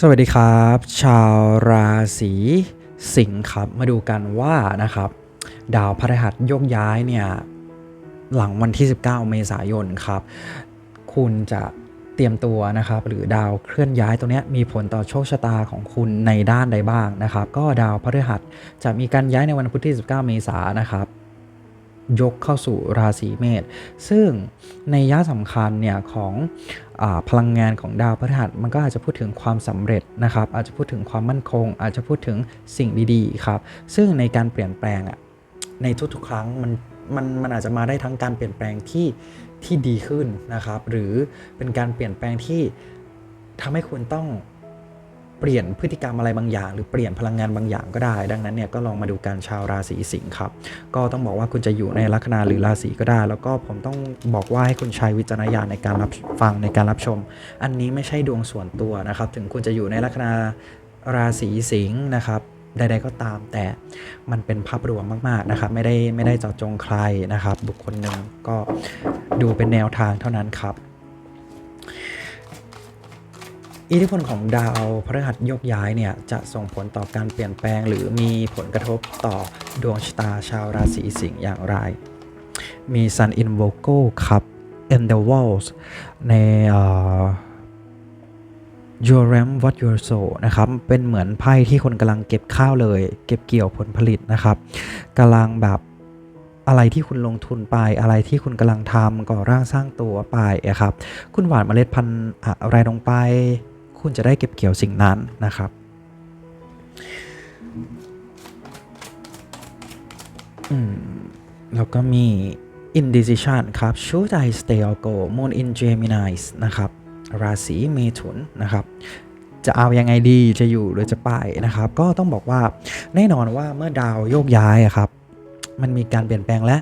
สวัสดีครับ ชาวราศีสิงห์ครับมาดูกันว่านะครับ ดาวพฤหัสโยกย้ายเนี่ยหลังวันที่ 19 เมษายนครับ คุณจะเตรียมตัวนะครับ หรือดาวเคลื่อนย้ายตัวนี้มีผลต่อโชคชะตาของคุณในด้านใดบ้างนะครับ ก็ดาวพฤหัสจะมีการย้ายในวันพุธที่ 19 เมษายนนะครับ ยกเข้าสู่ราศีเมษซึ่งในย่าสำคัญเนี่ยของอพลังงานของดาวพฤหัสมันก็อาจจะพูดถึงความสำเร็จนะครับ อาจจะพูดถึงความมั่นคง อาจจะพูดถึงสิ่งดีๆครับ ซึ่งในการเปลี่ยนแปลงอะในทุกๆ ครั้งมันมันมันอาจจะมาได้ทั้งการเปลี่ยนแปลงที่ที่ดีขึ้นนะครับ หรือเป็นการเปลี่ยนแปลงที่ทำให้คุณต้อง เปลี่ยนพฤติกรรมอะไรบางอย่าง หรือเปลี่ยนพลังงานบางอย่างก็ได้ ดังนั้นเนี่ยก็ลองมาดูการชาวราศีสิงห์ครับ ก็ต้องบอกว่าคุณจะอยู่ในลัคนาหรือราศีก็ได้ แล้วก็ผมต้องบอกว่าให้คุณใช้วิจารณญาณในการรับฟังในการรับชม อันนี้ไม่ใช่ดวงส่วนตัวนะครับ ถึงคุณจะอยู่ในลัคนาราศีสิงห์นะครับใดๆก็ตามแต่มันเป็นภาพรวมมากๆนะครับ ไม่ได้ไม่ได้เจาะจงใครนะครับ บุคคลหนึ่งก็ดูเป็นแนวทางเท่านั้นครับ อิทธิพลของดาวพฤหัสยกย้ายเนี่ยจะส่งผลต่อการเปลี่ยนแปลง หรือมีผลกระทบต่อดวงชะตาชาวราศีสิงห์อย่างไร มี Sun in Vocal ครับ in the walls ในอ่อ Your Ram What Your Soul นะครับ เป็นเหมือนไพ่ที่คนกำลังเก็บข้าวเลย เก็บเกี่ยวผลผลิตนะครับกำลังแบบอะไรที่คุณลงทุนไปอะไรที่คุณกำลังทำก่อร่างสร้างตัวไปอะครับ คุณหว่านเมล็ดพันธุ์อะไรลงไป คุณจะได้เก็บเกี่ยวสิ่งนั้นนะครับแล้วก็มี indecision ครับ should I stay or go moon in Gemini นะครับ ราศีเมถุนนะครับ จะเอายังไงดีจะอยู่หรือจะไปนะครับ ก็ต้องบอกว่าแน่นอนว่าเมื่อดาวโยกย้ายครับ มันมีการเปลี่ยนแปลงและ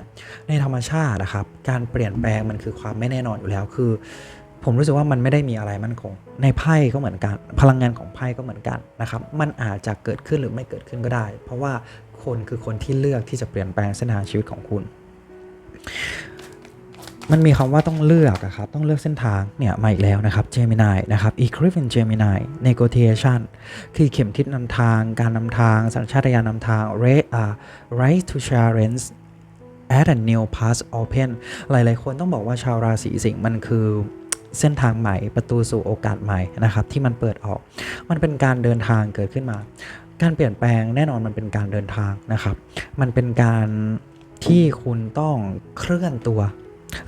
ในธรรมชาตินะครับ การเปลี่ยนแปลงมันคือความไม่แน่นอนอยู่แล้วคือ ผมรู้สึกว่ามันไม่ได้มีอะไรมั่นคง ในไพ่ก็เหมือนกัน พลังงานของไพ่ก็เหมือนกันนะครับ มันอาจจะเกิดขึ้นหรือไม่เกิดขึ้นก็ได้ เพราะว่าคนคือคนที่เลือกที่จะเปลี่ยนแปลงเส้นทางชีวิตของคุณ มันมีคำว่าต้องเลือกครับ ต้องเลือกเส้นทางเนี่ยมาอีกแล้วนะครับ Gemini นะครับ Eclipse in Gemini Negotiation คือเข็มทิศนำทาง การนำทาง สัญชาตญาณนำทาง Right, uh, right to challenge at a new path open หลาย ๆ คนต้องบอกว่าชาวราศีสิงห์มันคือ เส้นทางใหม่ ประตูสู่โอกาสใหม่นะครับที่มันเปิดออก มันเป็นการเดินทางเกิดขึ้นมา การเปลี่ยนแปลงแน่นอนมันเป็นการเดินทางนะครับ มันเป็นการที่คุณต้องเคลื่อนตัว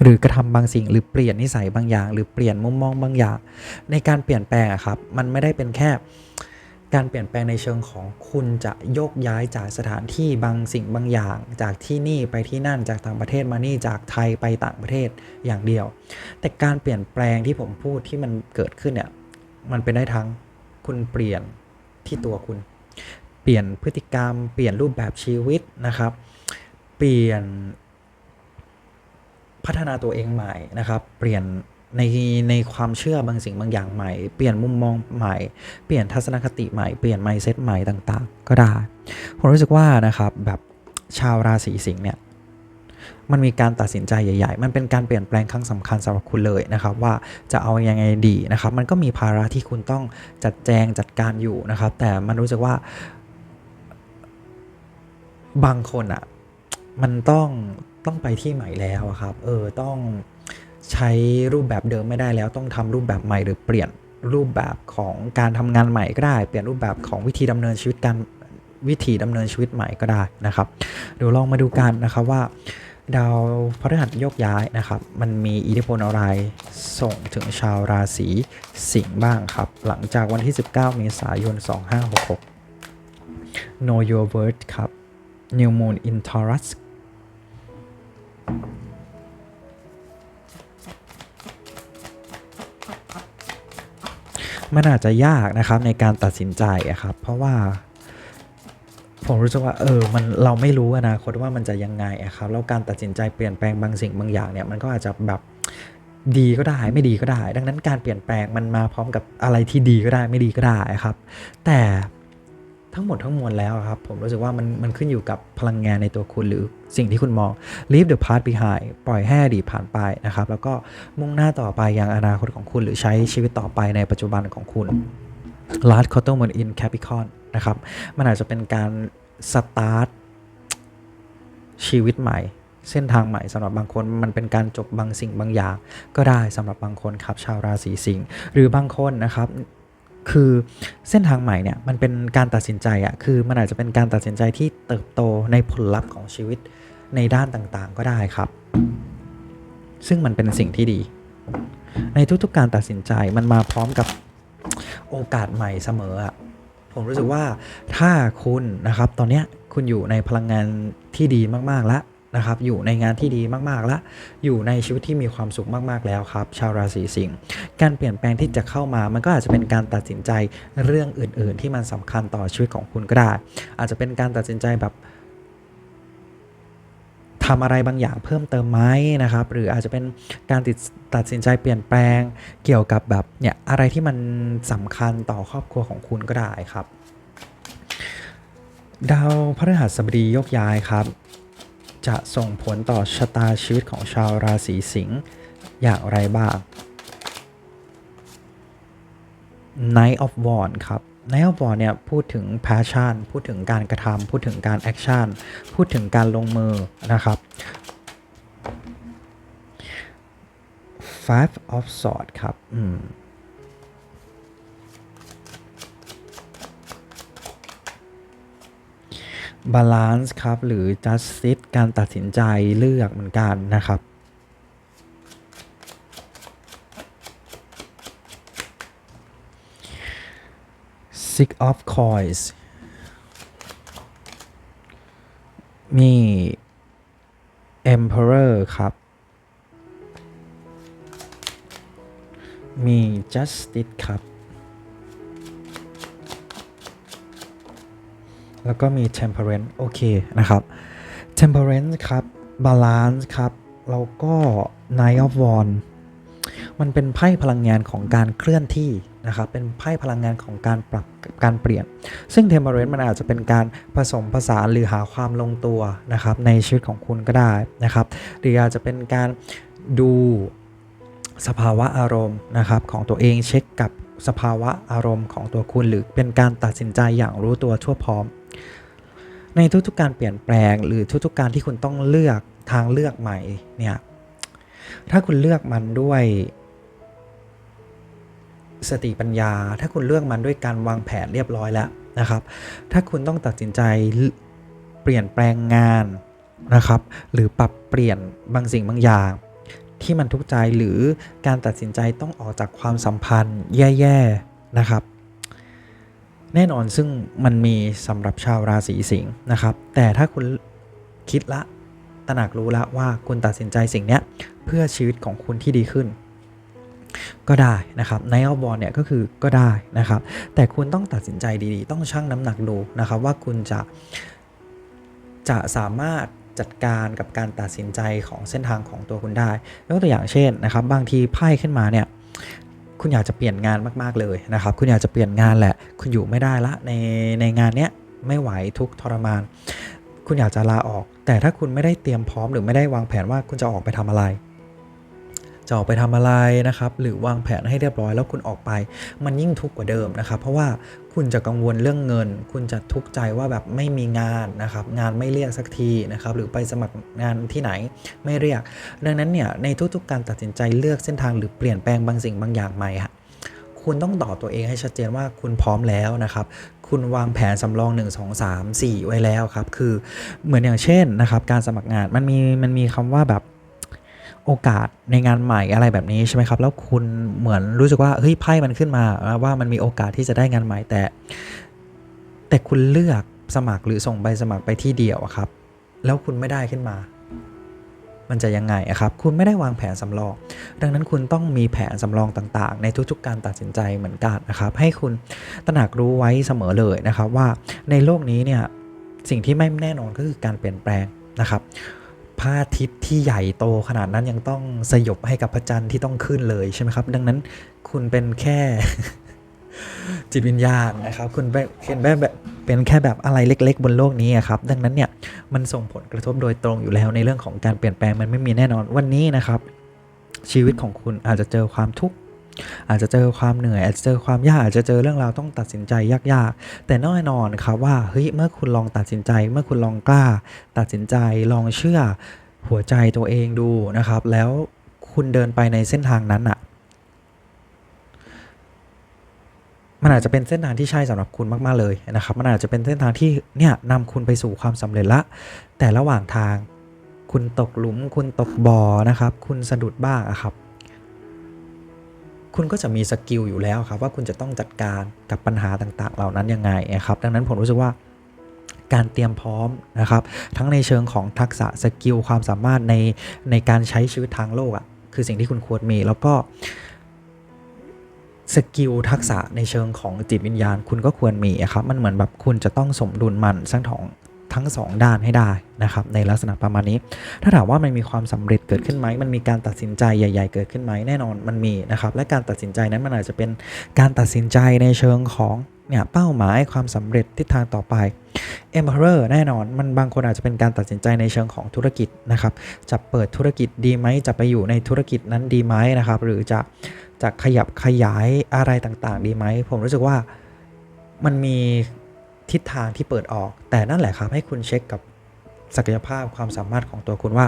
หรือกระทำบางสิ่งหรือเปลี่ยนนิสัยบางอย่าง หรือเปลี่ยนมุมมองบางอย่าง ในการเปลี่ยนแปลงครับ มันไม่ได้เป็นแค่ การเปลี่ยนแปลงในเชิงของคุณจะโยกย้ายจากสถานที่บางสิ่งบางอย่าง จากที่นี่ไปที่นั่นจากต่างประเทศมานี่จากไทยไปต่างประเทศอย่างเดียว แต่การเปลี่ยนแปลงที่ผมพูดที่มันเกิดขึ้นเนี่ยมันเป็นได้ทั้งคุณเปลี่ยนที่ตัวคุณ เปลี่ยนพฤติกรรม เปลี่ยนรูปแบบชีวิตนะครับ เปลี่ยนพัฒนาตัวเองใหม่นะครับ เปลี่ยน ในในความเชื่อบางสิ่งบางอย่างใหม่ เปลี่ยนมุมมองใหม่ เปลี่ยนทัศนคติใหม่ เปลี่ยน mindset ใหม่ต่างๆ ก็ได้ ผมรู้สึกว่านะครับแบบชาวราศีสิงห์เนี่ยมันมีการตัดสินใจใหญ่ ๆ มันเป็นการเปลี่ยนแปลงครั้งสำคัญสำหรับคุณเลยนะครับ ว่าจะเอาอยังไงดีนะครับ มันก็มีภาระที่คุณต้องจัดแจงจัดการอยู่นะครับ แต่มันรู้สึกว่า บางคนอะ่ะมันต้องต้องไปที่ใหม่แล้วครับ เออต้อง ใช้รูปแบบเดิมไม่ได้แล้วต้องทำรูปแบบใหม่หรือเปลี่ยนรูปแบบของการทำงานใหม่ก็ได้ เปลี่ยนรูปแบบของวิธีดำเนินชีวิตการวิธีดำเนินชีวิตใหม่ก็ได้นะครับเดี๋ยวลองมาดูกันนะครับว่า ดาวพฤหัสโยกย้ายนะครับ มันมีอิทธิพลอะไรส่งถึงชาวราศีสิงห์บ้างครับ หลังจากวันที่ 19 เมษายน 2566 Know Your Word ครับ New Moon in Taurus มันอาจจะยากนะครับในการตัดสินใจครับ เพราะว่า ผมรู้สึกว่าเออมันเราไม่รู้อนาคตว่ามันจะยังไงครับแล้วการตัดสินใจเปลี่ยนแปลงบางสิ่งบางอย่างเนี่ยมันก็อาจจะแบบดีก็ได้ไม่ดีก็ได้ ดังนั้นการเปลี่ยนแปลงมันมาพร้อมกับอะไรที่ดีก็ได้ไม่ดีก็ได้ครับ แต่ ทั้งหมดทั้งมวลแล้วครับ ผมรู้สึกว่ามันมันขึ้นอยู่กับพลังงานในตัวคุณหรือสิ่งที่คุณมอง leave the past behind ปล่อยให้อดีตผ่านไปนะครับ แล้วก็มุ่งหน้าต่อไปอยังอนาคตของคุณ หรือใช้ชีวิตต่อไปในปัจจุบันของคุณ last quarter moon in Capricorn นะครับ มันอาจจะเป็นการสตาร์ทชีวิตใหม่เส้นทางใหม่สำหรับบางคนมันเป็นการจบบางสิ่งบางอย่างก็ได้สำหรับบางคนครับชาวราศีสิงห์หรือบางคนนะครับ คือเส้นทางใหม่เนี่ยมันเป็นการตัดสินใจอะคือมันอาจจะเป็นการตัดสินใจที่เติบโตในผลลัพธ์ของชีวิตในด้านต่างๆ ก็ได้ครับ ซึ่งมันเป็นสิ่งที่ดี ในทุกๆการตัดสินใจมันมาพร้อมกับโอกาสใหม่เสมออะผมรู้สึกว่าถ้าคุณนะครับ ตอนเนี้ยคุณอยู่ในพลังงานที่ดีมากๆแล้ว นะครับอยู่ในงานที่ดีมากๆแล้วอยู่ในชีวิตที่มีความสุขมากๆแล้วครับ ชาวราศีสิงห์การเปลี่ยนแปลงที่จะเข้ามามันก็อาจจะเป็นการตัดสินใจเรื่องอื่น ๆ ที่มันสำคัญต่อชีวิตของคุณก็ได้ อาจจะเป็นการตัดสินใจแบบทำอะไรบางอย่างเพิ่มเติมไหมนะครับ หรืออาจจะเป็นการติดตัดสินใจเปลี่ยนแปลงเกี่ยวกับแบบเนี่ยอะไรที่มันสำคัญต่อครอบครัวของคุณก็ได้ครับ ดาวพฤหัสบดียกย้ายครับ จะส่งผลต่อชะตาชีวิตของชาวราศีสิงห์อย่างไรบ้าง Night of Wands ครับ Night of Wands เนี่ยพูดถึง passion พูดถึงการกระทำพูดถึงการ action พูดถึงการลงมือนะครับ Five of Swords ครับ อืม บาลานซ์ครับ หรือ justice การตัดสินใจเลือกเหมือนกันนะครับ six of coins มี emperor ครับ มี justice ครับ แล้วก็มี temperance โอเคนะครับ temperance ครับ balance ครับ แล้วก็ nine of wands มันเป็นไพ่พลังงานของการเคลื่อนที่นะครับ เป็นไพ่พลังงานของการปรับการเปลี่ยน ซึ่ง temperance มันอาจจะเป็นการผสมผสานหรือหาความลงตัวนะครับในชีวิตของคุณก็ได้นะครับ หรืออาจจะเป็นการดูสภาวะอารมณ์นะครับของตัวเองเช็คกับสภาวะอารมณ์ของตัวคุณ หรือเป็นการตัดสินใจอย่างรู้ตัวทั่วพร้อม ในทุกๆการเปลี่ยนแปลง หรือทุกๆการที่คุณต้องเลือกทางเลือกใหม่เนี่ยถ้าคุณเลือกมันด้วย สติปัญญา ถ้าคุณเลือกมันด้วยการวางแผนเรียบร้อยแล้วนะครับ ถ้าคุณต้องตัดสินใจเปลี่ยนแปลงงานนะครับ หรือปรับเปลี่ยนบางสิ่งบางอย่างที่มันทุกข์ใจหรือการตัดสินใจต้องออกจากความสัมพันธ์แย่ๆนะครับ แน่นอนซึ่งมันมีสำหรับชาวราศีสิงห์นะครับ แต่ถ้าคุณคิดละตระหนักรู้ล้วว่าคุณตัดสินใจสิ่งเนี้ยเพื่อชีวิตของคุณที่ดีขึ้น ก็ได้นะครับในอัลบอลเนี่ยก็คือก็ได้นะครับ แต่คุณต้องตัดสินใจดีๆ ต้องชั่งน้ำหนักดูนะครับว่าคุณจะจะสามารถจัดการกับการตัดสินใจของเส้นทางของตัวคุณได้ยกตัวอย่างเช่นนะครับ บางทีไพ่ขึ้นมาเนี่ย คุณอยากจะเปลี่ยนงานมาก ๆ เลยนะครับ คุณอยากจะเปลี่ยนงานแหละ คุณอยู่ไม่ได้ละในในงานเนี้ยไม่ไหวทุกทรมาน คุณอยากจะลาออก แต่ถ้าคุณไม่ได้เตรียมพร้อมหรือไม่ได้วางแผนว่าคุณจะออกไปทำอะไร จะออกไปทำอะไรนะครับ หรือวางแผนให้เรียบร้อยแล้วคุณออกไป มันยิ่งทุกข์กว่าเดิมนะครับ เพราะว่าคุณจะกังวลเรื่องเงิน คุณจะทุกข์ใจว่าแบบไม่มีงานนะครับ งานไม่เรียกสักทีนะครับ หรือไปสมัครงานที่ไหนไม่เรียก ดังนั้นเนี่ยในทุกๆการตัดสินใจเลือกเส้นทางหรือเปลี่ยนแปลงบางสิ่งบางอย่างใหม่อะคุณต้องตอบตัวเองให้ชัดเจนว่าคุณพร้อมแล้วนะครับ คุณวางแผนสำรอง 1 2 3 4 ไว้แล้วครับ คือเหมือนอย่างเช่นนะครับ การสมัครงานมันมีมันมีคำว่าแบบ โอกาสในงานใหม่อะไรแบบนี้ใช่ไหมครับแล้วคุณเหมือนรู้สึกว่าเฮ้ยไพ่มันขึ้นมาว่ามันมีโอกาสที่จะได้งานใหม่แต่ แต่คุณเลือกสมัครหรือส่งใบสมัครไปที่เดียวอะครับ แล้วคุณไม่ได้ขึ้นมา มันจะยังไงอะครับ คุณไม่ได้วางแผนสำรอง ดังนั้นคุณต้องมีแผนสำรองต่างๆ ในทุกๆ การตัดสินใจเหมือนกันนะครับ ให้คุณตระหนักรู้ไว้เสมอเลยนะครับว่าในโลกนี้เนี่ยสิ่งที่ไม่แน่นอนก็คือการเปลี่ยนแปลงนะครับ พระอาทิตย์ที่ใหญ่โตขนาดนั้นยังต้องสยบให้กับพระจันทร์ที่ต้องขึ้นเลยใช่ไหมครับ ดังนั้นคุณเป็นแค่จิตวิญญาณนะครับ คุณเป็นแบบ เป็นแค่แบบอะไรเล็ก ๆ บนโลกนี้ครับ ดังนั้นเนี่ยมันส่งผลกระทบโดยตรงอยู่แล้วในเรื่องของการเปลี่ยนแปลงมันไม่มีแน่นอนวันนี้นะครับ ชีวิตของคุณอาจจะเจอความทุกข์ อาจจะเจอความเหนื่อยอาจจะเจอความยากอาจจะเจอเรื่องราวต้องตัดสินใจยากๆ แต่แน่นอนครับว่าเฮ้ยเมื่อคุณลองตัดสินใจ เมื่อคุณลองกล้า ตัดสินใจลองเชื่อหัวใจตัวเองดูนะครับ แล้วคุณเดินไปในเส้นทางนั้นอะมันอาจจะเป็นเส้นทางที่ใช่สำหรับคุณมาก ๆ เลยนะครับ มันอาจจะเป็นเส้นทางที่เนี่ยนำคุณไปสู่ความสำเร็จละ แต่ระหว่างทาง คุณตกหลุม คุณตกบ่อนะครับ คุณสะดุดบ้างอะครับ คุณก็จะมีสกิลอยู่แล้วครับว่าคุณจะต้องจัดการกับปัญหาต่างๆ เหล่านั้นยังไงนะครับดังนั้นผมรู้สึกว่าการเตรียมพร้อมนะครับ ทั้งในเชิงของทักษะสกิลความสามารถในในการใช้ชีวิตทางโลกอะ่ะคือสิ่งที่คุณควรมีแล้วก็สกิลทักษะในเชิงของจิตวิญญาณ คุณก็ควรมีครับมันเหมือนแบบคุณจะต้องสมดุลมันทั้งของ ทั้งสองด้านให้ได้นะครับในลักษณะประมาณนี้ ถ้าถามว่ามันมีความสำเร็จเกิดขึ้นไหมมันมีการตัดสินใจใหญ่ ๆ เกิดขึ้นไหมแน่นอนมันมีนะครับและการตัดสินใจนั้นมันอาจจะเป็นการตัดสินใจในเชิงของเนี่ยเป้าหมายความสำเร็จทิศทางต่อไป Emperor แน่นอนมันบางคนอาจจะเป็นการตัดสินใจในเชิงของธุรกิจนะครับจะเปิดธุรกิจดีไหมจะไปอยู่ในธุรกิจนั้นดีไหมนะครับหรือจะจะขยับขยายอะไรต่างๆ ดีไหมผมรู้สึกว่ามันมี ทิศทางที่เปิดออก แต่นั่นแหละครับให้คุณเช็คกับศักยภาพความสามารถของตัวคุณว่า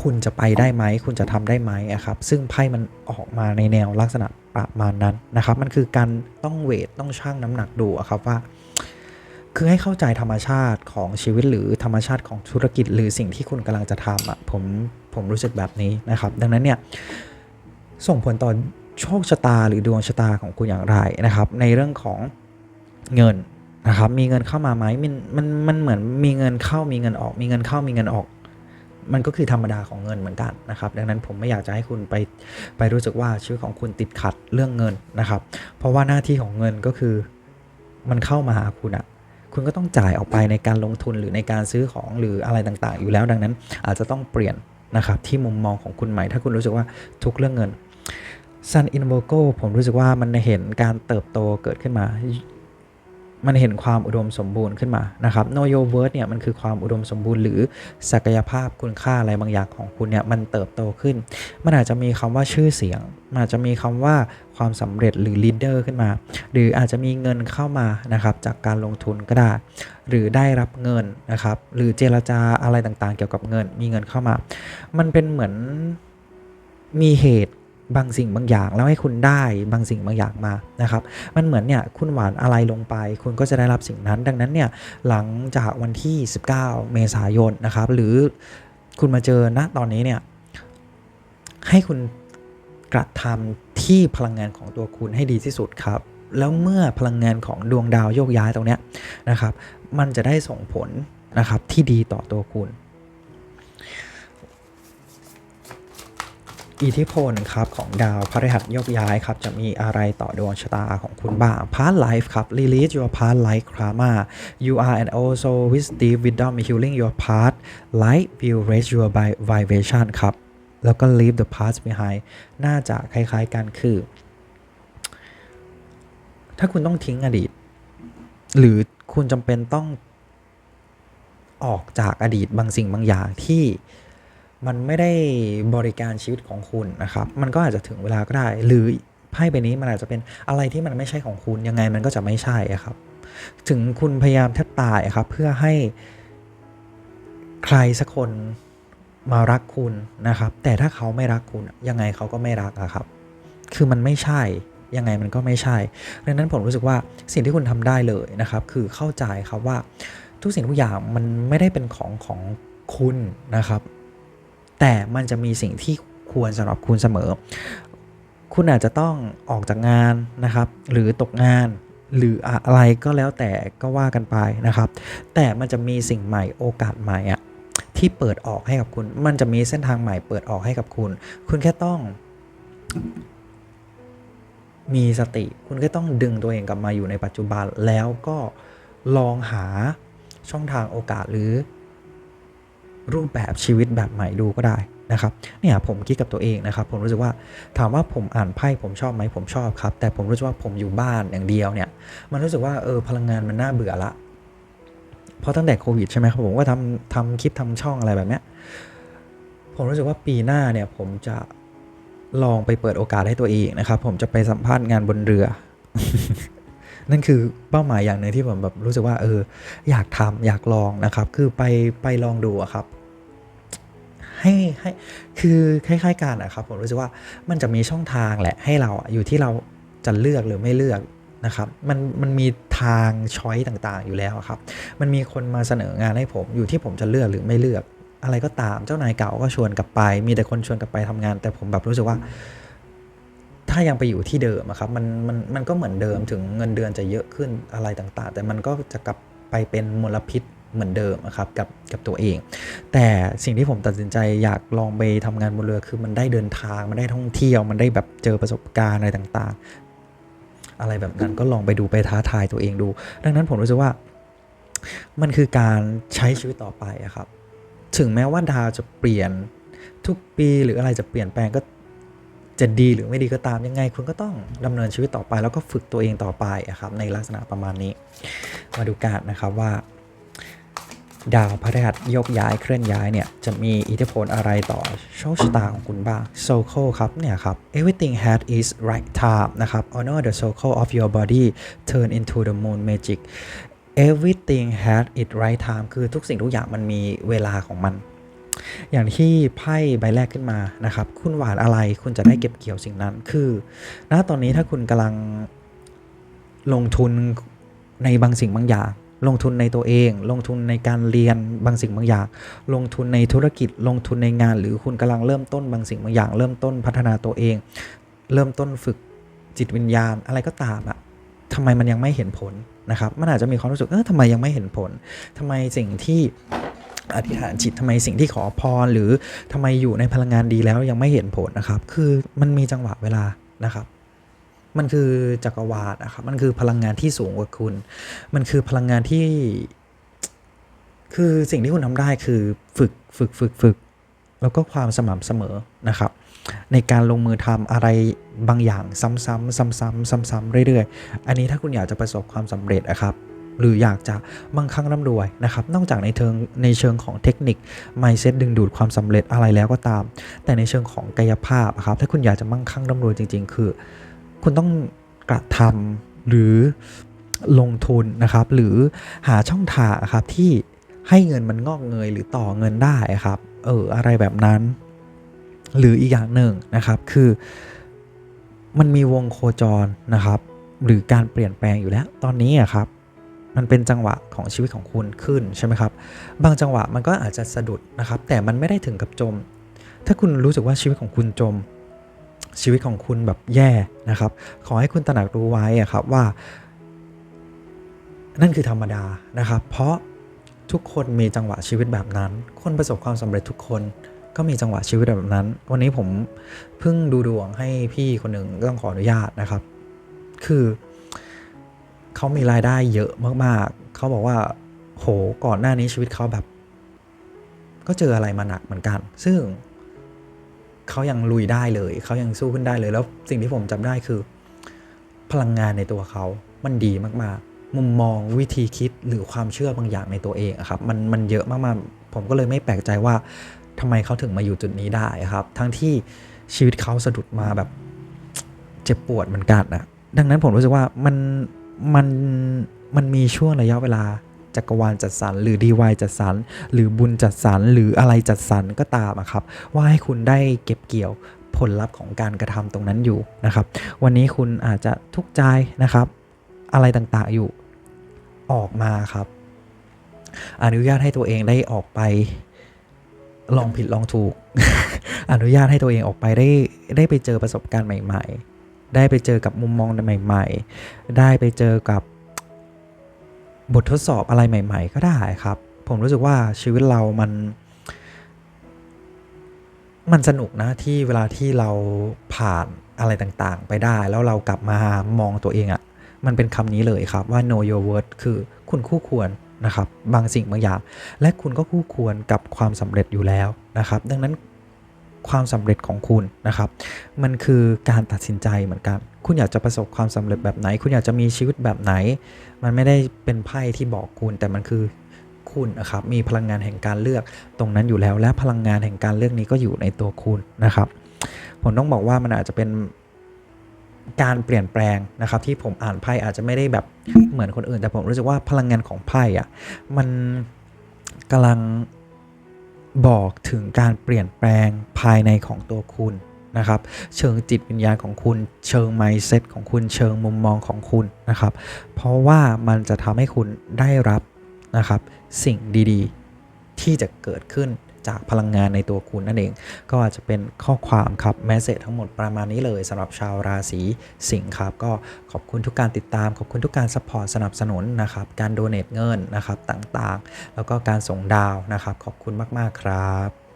คุณจะไปได้ไหม คุณจะทำได้ไหมอะครับ ซึ่งไพ่มันออกมาในแนวลักษณะประมาณนั้นนะครับ มันคือการต้องเวทต้องชั่งน้ำหนักดูอะครับว่า คือให้เข้าใจธรรมชาติของชีวิตหรือธรรมชาติของธุรกิจ หรือสิ่งที่คุณกำลังจะทำอะผมผมรู้สึกแบบนี้นะครับ ดังนั้นเนี่ยส่งผลต่อ โชคชะตาหรือดวงชะตาของคุณอย่างไรนะครับ ในเรื่องของเงินนะครับมีเงินเข้ามาไหมมันมันมันเหมือนมีเงินเข้ามีเงินออก มีเงินเข้ามีเงินออก มันก็คือธรรมดาของเงินเหมือนกันนะครับ ดังนั้นผมไม่อยากจะให้คุณไปไปรู้สึกว่าชีวิตของคุณติดขัดเรื่องเงินนะครับ เพราะว่าหน้าที่ของเงินก็คือมันเข้ามาหาคุณอะคุณก็ต้องจ่ายออกไปในการลงทุนหรือในการซื้อของหรืออะไรต่างๆ อยู่แล้วดังนั้นอาจจะต้องเปลี่ยนนะครับที่มุมมองของคุณใหม่ ถ้าคุณรู้สึกว่าทุกเรื่องเงิน Sun in Virgo ผมรู้สึกว่ามันเห็นการเติบโตเกิดขึ้นมา มันเห็นความอุดมสมบูรณ์ขึ้นมานะครับ Know Your Worth เนี่ยมันคือความอุดมสมบูรณ์ หรือศักยภาพคุณค่าอะไรบางอย่างของคุณเนี่ยมันเติบโตขึ้น มันอาจจะมีคำว่าชื่อเสียง มันอาจจะมีคำว่าความสำเร็จหรือ leader ขึ้นมา หรืออาจจะมีเงินเข้ามานะครับจากการลงทุนก็ได้ หรือได้รับเงินนะครับ หรือเจรจาอะไรต่างๆ เกี่ยวกับเงิน มีเงินเข้ามา มันเป็นเหมือนมีเหตุ บางสิ่งบางอย่างแล้วให้คุณได้บางสิ่งบางอย่างมานะครับ มันเหมือนเนี่ยคุณหวานอะไรลงไป คุณก็จะได้รับสิ่งนั้น ดังนั้นเนี่ยหลังจากวันที่ 19 เมษายนนะครับ หรือคุณมาเจอณตอนนี้เนี่ยให้คุณกระทำที่พลังงานของตัวคุณให้ดีที่สุดครับแล้วเมื่อพลังงานของดวงดาวโยกย้ายตรงเนี้ยนะครับ มันจะได้ส่งผลนะครับที่ดีต่อตัวคุณ อิทธิพลครับของดาวพฤหัสยกย้ายครับจะมีอะไรต่อดวงชะตาของคุณบ้าง Past Life ครับ Release your past life karma you are and also with deep wisdom healing your past life will raise your vibration ครับ แล้วก็ leave the past behind น่าจะคล้ายๆกันคือ ถ้าคุณต้องทิ้งอดีต หรือคุณจำเป็นต้องออกจากอดีตบางสิ่งบางอย่างที่ มันไม่ได้บริการชีวิตของคุณนะครับ มันก็อาจจะถึงเวลาก็ได้ หรือไพ่ใบนี้มันอาจจะเป็นอะไรที่มันไม่ใช่ของคุณ ยังไงมันก็จะไม่ใช่ครับ ถึงคุณพยายามแทบตายครับ เพื่อให้ใครสักคนมารักคุณนะครับ แต่ถ้าเขาไม่รักคุณ ยังไงเขาก็ไม่รักอะครับ คือมันไม่ใช่ ยังไงมันก็ไม่ใช่ ดังนั้นผมรู้สึกว่าสิ่งที่คุณทำได้เลยนะครับ คือเข้าใจครับว่าทุกสิ่งทุกอย่างมันไม่ได้เป็นของของคุณนะครับ แต่มันจะมีสิ่งที่ควรสำหรับคุณเสมอ คุณอาจจะต้องออกจากงานนะครับ หรือตกงานหรืออะไรก็แล้วแต่ก็ว่ากันไปนะครับ แต่มันจะมีสิ่งใหม่โอกาสใหม่อะที่เปิดออกให้กับคุณ มันจะมีเส้นทางใหม่เปิดออกให้กับคุณ คุณแค่ต้อง มีสติ คุณก็ต้องดึงตัวเองกลับมาอยู่ในปัจจุบันแล้วก็ลองหาช่องทางโอกาสหรือ รูปแบบชีวิตแบบใหม่ดูก็ได้นะครับเนี่ยผมคิดกับตัวเองนะครับ ผมรู้สึกว่าถามว่าผมอ่านไพ่ผมชอบไหมผมชอบครับ แต่ผมรู้สึกว่าผมอยู่บ้านอย่างเดียวเนี่ยมันรู้สึกว่าเออพลังงานมันน่าเบื่อละเพราะตั้งแต่โควิดใช่ไหมครับผมก็ทำทำคลิปทำช่องอะไรแบบเนี้ยผมรู้สึกว่าปีหน้าเนี่ยผมจะลองไปเปิดโอกาสให้ตัวเองนะครับ ผมจะไปสัมภาษณ์งานบนเรือ นั่นคือเป้าหมายอย่างหนึ่งที่ผมแบบรู้สึกว่าเอออยากทำอยากลองนะครับ คือไปไปลองดูอะครับ ให้ให้คือคล้ายๆกันนะครับผมรู้สึกว่ามันจะมีช่องทางแหละให้เราอะอยู่ที่เราจะเลือกหรือไม่เลือกนะครับมันมันมีทางช้อยต่างๆอยู่แล้วครับ มันมีคนมาเสนองานให้ผมอยู่ที่ผมจะเลือกหรือไม่เลือก อะไรก็ตามเจ้านายเก่าก็ชวนกลับไป มีแต่คนชวนกลับไปทำงาน แต่ผมแบบรู้สึกว่า ถ้ายังไปอยู่ที่เดิมครับมันมันมันก็เหมือนเดิมถึงเงินเดือนจะเยอะขึ้นอะไรต่างๆ แต่มันก็จะกลับไปเป็นมลพิษ เหมือนเดิมอะครับกับกับตัวเอง แต่สิ่งที่ผมตัดสินใจอยากลองไปทำงานบนเรือคือมันได้เดินทางมันได้ท่องเที่ยวมันได้แบบเจอประสบการณ์อะไรต่างๆ อะไรแบบนั้นก็ลองไปดูไปท้าทายตัวเองดู ดังนั้นผมรู้สึกว่า มันคือการใช้ชีวิตต่อไปอะครับ ถึงแม้ว่าดาวจะเปลี่ยนทุกปีหรืออะไรจะเปลี่ยนแปลงก็จะดีหรือไม่ดีก็ตามยังไง คุณก็ต้องดำเนินชีวิตต่อไป แล้วก็ฝึกตัวเองต่อไปอะครับในลักษณะประมาณนี้ มาดูกันนะครับว่า ดาวพฤหัสโยกย้ายเคลื่อนย้ายเนี่ยจะมีอิทธิพลอะไรต่อโชคชะตาของคุณบ้าง Circle ครับเนี่ยครับ everything has its right time นะครับ honor the circle of your body turn into the moon magic everything has its right time คือทุกสิ่งทุกอย่างมันมีเวลาของมัน อย่างที่ไพ่ใบแรกขึ้นมานะครับ คุณหวานอะไรคุณจะได้เก็บเกี่ยวสิ่งนั้น คือณตอนนี้ถ้าคุณกำลังลงทุนในบางสิ่งบางอย่าง ลงทุนในตัวเอง ลงทุนในการเรียนบางสิ่งบางอย่าง ลงทุนในธุรกิจ ลงทุนในงาน หรือคุณกำลังเริ่มต้นบางสิ่งบางอย่าง เริ่มต้นพัฒนาตัวเอง เริ่มต้นฝึกจิตวิญญาณอะไรก็ตามอะทำไมมันยังไม่เห็นผลนะครับ มันอาจจะมีความรู้สึก เออทำไมยังไม่เห็นผลทำไมสิ่งที่อธิษฐานจิตทำไมสิ่งที่ขอพร หรือทำไมอยู่ในพลังงานดีแล้วยังไม่เห็นผลนะครับ คือมันมีจังหวะเวลานะครับ มันคือจักรวาลนะครับ มันคือพลังงานที่สูงกว่าคุณ มันคือพลังงานที่ คือสิ่งที่คุณทำได้คือฝึกฝึกฝึกฝึก แล้วก็ความสม่ำเสมอนะครับ ในการลงมือทำอะไรบางอย่างซ้ำๆซ้ำๆซ้ำๆเรื่อยๆ อันนี้ถ้าคุณอยากจะประสบความสำเร็จนะครับหรืออยากจะมั่งคั่งร่ำรวยนะครับ นอกจากในเชิงในเชิงของเทคนิค mindset ดึงดูดความสำเร็จอะไรแล้วก็ตาม แต่ในเชิงของกายภาพอะครับ ถ้าคุณอยากจะมั่งคั่งร่ำรวยจริง ๆ คือ คุณต้องกระทำหรือลงทุนนะครับ หรือหาช่องทางครับที่ให้เงินมันงอกเงยหรือต่อเงินได้ครับ เอออะไรแบบนั้น หรืออีกอย่างหนึ่งนะครับคือมันมีวงโคจรนะครับ หรือการเปลี่ยนแปลงอยู่แล้ว ตอนนี้อะครับ มันเป็นจังหวะของชีวิตของคุณขึ้นใช่ไหมครับ บางจังหวะมันก็อาจจะสะดุดนะครับ แต่มันไม่ได้ถึงกับจม ถ้าคุณรู้สึกว่าชีวิตของคุณจม ชีวิตของคุณแบบแย่นะครับ ขอให้คุณตระหนักรู้ไว้อะครับว่า นั่นคือธรรมดานะครับ เพราะทุกคนมีจังหวะชีวิตแบบนั้น คนประสบความสำเร็จทุกคนก็มีจังหวะชีวิตแบบนั้น วันนี้ผมเพิ่งดูดวงให้พี่คนหนึ่งต้องขออนุญาตนะครับ คือเขามีรายได้เยอะมากๆ เขาบอกว่า โห ก่อนหน้านี้ชีวิตเขาแบบ ก็เจออะไรมาหนักเหมือนกัน ซึ่ง เขายังลุยได้เลย เขายังสู้ขึ้นได้เลย แล้วสิ่งที่ผมจำได้คือ พลังงานในตัวเขา มันดีมากๆ มุมมองวิธีคิดหรือความเชื่อบางอย่างในตัวเองครับ มันมันเยอะมากๆ ผมก็เลยไม่แปลกใจว่าทำไมเขาถึงมาอยู่จุดนี้ได้ครับ ทั้งที่ชีวิตเขาสะดุดมาแบบเจ็บปวดเหมือนกันนะดังนั้นผมรู้สึกว่ามันมันมันมีช่วงระยะเวลา จักรวาลจัดสรรหรือดีวายจัดสรรหรือบุญจัดสรรหรืออะไรจัดสรรก็ตามอะครับ ว่าให้คุณได้เก็บเกี่ยวผลลัพธ์ของการกระทำตรงนั้นอยู่นะครับ วันนี้คุณอาจจะทุกข์ใจนะครับ อะไรต่างๆอยู่ออกมาครับ อนุญาตให้ตัวเองได้ออกไปลองผิดลองถูก อนุญาตให้ตัวเองออกไปได้ได้ไปเจอประสบการณ์ใหม่ ๆ ได้ไปเจอกับมุมมองใหม่ ๆ ได้ไปเจอกับ บททดสอบอะไรใหม่ ๆ ก็ได้ครับ ผมรู้สึกว่าชีวิตเรามัน มันสนุกนะที่เวลาที่เราผ่านอะไรต่างๆ ไปได้ แล้วเรากลับมามองตัวเองอะ่ะ มันเป็นคำนี้เลยครับว่า know your worth คือคุณคู่ควรนะครับ บางสิ่งบางอย่าง และคุณก็คู่ควรกับความสำเร็จอยู่แล้วนะครับ ดังนั้น ความสำเร็จของคุณนะครับ มันคือการตัดสินใจเหมือนกัน คุณอยากจะประสบความสำเร็จแบบไหน คุณอยากจะมีชีวิตแบบไหน มันไม่ได้เป็นไพ่ที่บอกคุณ แต่มันคือคุณนะครับ มีพลังงานแห่งการเลือกตรงนั้นอยู่แล้ว และพลังงานแห่งการเลือกนี้ก็อยู่ในตัวคุณนะครับ ผมต้องบอกว่ามันอาจจะเป็นการเปลี่ยนแปลงนะครับ ที่ผมอ่านไพ่อาจจะไม่ได้แบบเหมือนคนอื่น แต่ผมรู้สึกว่าพลังงานของไพ่อะมันกำลัง บอกถึงการเปลี่ยนแปลงภายในของตัวคุณนะครับ เชิงจิตวิญญาณของคุณ เชิงไมเซ็ตของคุณ เชิงมุมมองของคุณนะครับ เพราะว่ามันจะทำให้คุณได้รับนะครับสิ่งดีๆ ที่จะเกิดขึ้น จากพลังงานในตัวคุณนั่นเอง ก็อาจจะเป็นข้อความครับแมสเซจทั้งหมดประมาณนี้เลยสำหรับชาวราศีสิงห์ครับ ก็ขอบคุณทุกการติดตาม ขอบคุณทุกการสปอร์ตสนับสนุนนะครับ การโดเน a เงินนะครับต่างๆ แล้วก็การส่งดาวนะครับ ขอบคุณมากๆครับ